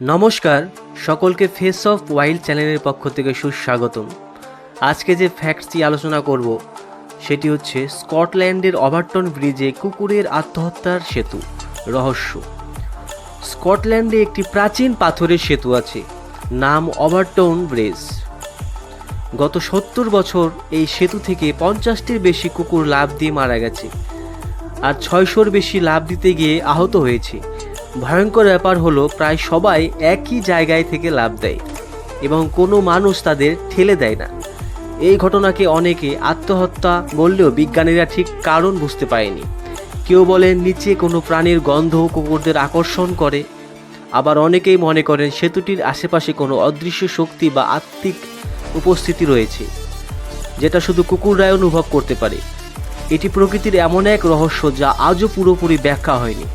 নমস্কার, সকলকে face of wild চ্যানেলের পক্ষ থেকে সুস্বাগতম। আজকে যে ফ্যাক্টসটি আলোচনা করব, সেটি হচ্ছে স্কটল্যান্ডের ওভারটন ব্রিজে কুকুরের আত্মহত্যার সেতু, রহস্য। স্কটল্যান্ডে একটি প্রাচীন পাথরের সেতু আছে, নাম ওভারটন ব্রিজ। গত সত্তর বছর এই সেতু থেকে পঞ্চাশটির বেশি কুকুর লাভ দিয়ে মারা গেছে, আর ছয়শোর বেশি লাভ দিতে গিয়ে আহত হয়েছে। ভয়ঙ্কর ব্যাপার হলো প্রায় সবাই একই জায়গায় থেকে লাভ দেয় এবং কোনো মানুষ তাদের ঠেলে দেয় না। এই ঘটনাকে অনেকে আত্মহত্যা বললেও বিজ্ঞানীরা ঠিক কারণ বুঝতে পারেনি। কেউ বলেন নিচে কোনো প্রাণীর গন্ধ কুকুরদের আকর্ষণ করে। আবার অনেকেই মনে করেন সেতুটির আশেপাশে কোনো অদৃশ্য শক্তি বা আত্মিক উপস্থিতি রয়েছে, যেটা শুধু কুকুররাই অনুভব করতে পারে। এটি প্রকৃতির এমন এক রহস্য যা আজও পুরোপুরি ব্যাখ্যা হয়নি।